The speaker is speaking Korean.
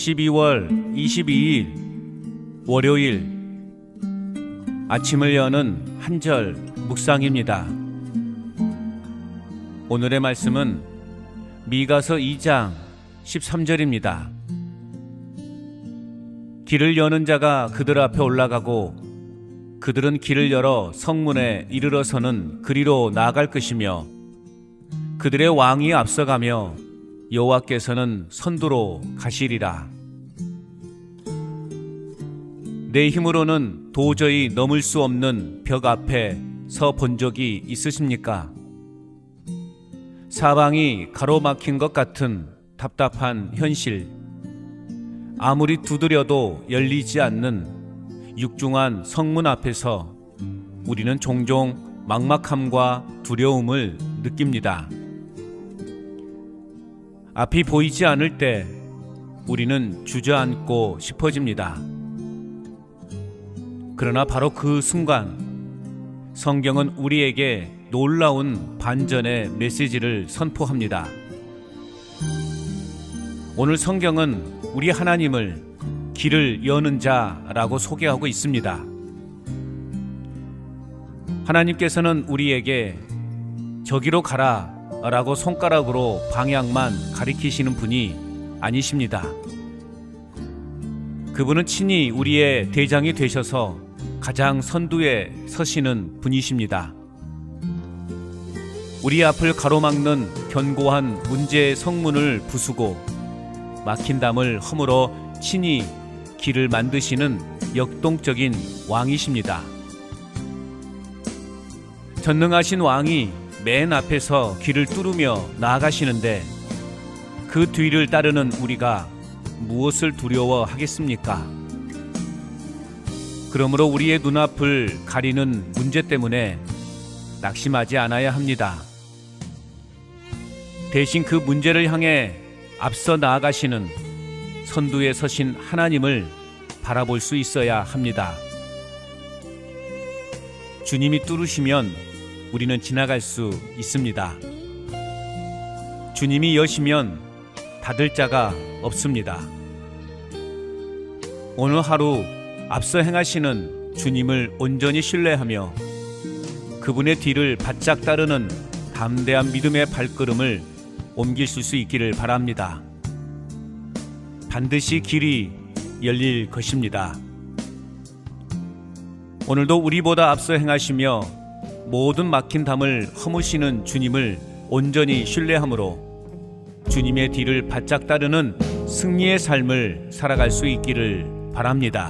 12월 22일 월요일 아침을 여는 한절 묵상입니다. 오늘의 말씀은 미가서 2장 13절입니다. 길을 여는 자가 그들 앞에 올라가고 그들은 길을 열어 성문에 이르러서는 그리로 나아갈 것이며 그들의 왕이 앞서가며 여호와께서는 선두로 가시리라. 내 힘으로는 도저히 넘을 수 없는 벽 앞에 서 본 적이 있으십니까? 사방이 가로막힌 것 같은 답답한 현실. 아무리 두드려도 열리지 않는 육중한 성문 앞에서 우리는 종종 막막함과 두려움을 느낍니다. 앞이 보이지 않을 때 우리는 주저앉고 싶어집니다. 그러나 바로 그 순간 성경은 우리에게 놀라운 반전의 메시지를 선포합니다. 오늘 성경은 우리 하나님을 길을 여는 자라고 소개하고 있습니다. 하나님께서는 우리에게 저기로 가라 라고 손가락으로 방향만 가리키시는 분이 아니십니다. 그분은 친히 우리의 대장이 되셔서 가장 선두에 서시는 분이십니다. 우리 앞을 가로막는 견고한 문제의 성문을 부수고 막힌 담을 허물어 친히 길을 만드시는 역동적인 왕이십니다. 전능하신 왕이 맨 앞에서 길을 뚫으며 나아가시는데 그 뒤를 따르는 우리가 무엇을 두려워하겠습니까? 그러므로 우리의 눈앞을 가리는 문제 때문에 낙심하지 않아야 합니다. 대신 그 문제를 향해 앞서 나아가시는 선두에 서신 하나님을 바라볼 수 있어야 합니다. 주님이 뚫으시면 우리는 지나갈 수 있습니다. 주님이 여시면 닫을 자가 없습니다. 오늘 하루 앞서 행하시는 주님을 온전히 신뢰하며 그분의 뒤를 바짝 따르는 담대한 믿음의 발걸음을 옮길 수 있기를 바랍니다. 반드시 길이 열릴 것입니다. 오늘도 우리보다 앞서 행하시며 모든 막힌 담을 허무시는 주님을 온전히 신뢰함으로 주님의 뒤를 바짝 따르는 승리의 삶을 살아갈 수 있기를 바랍니다.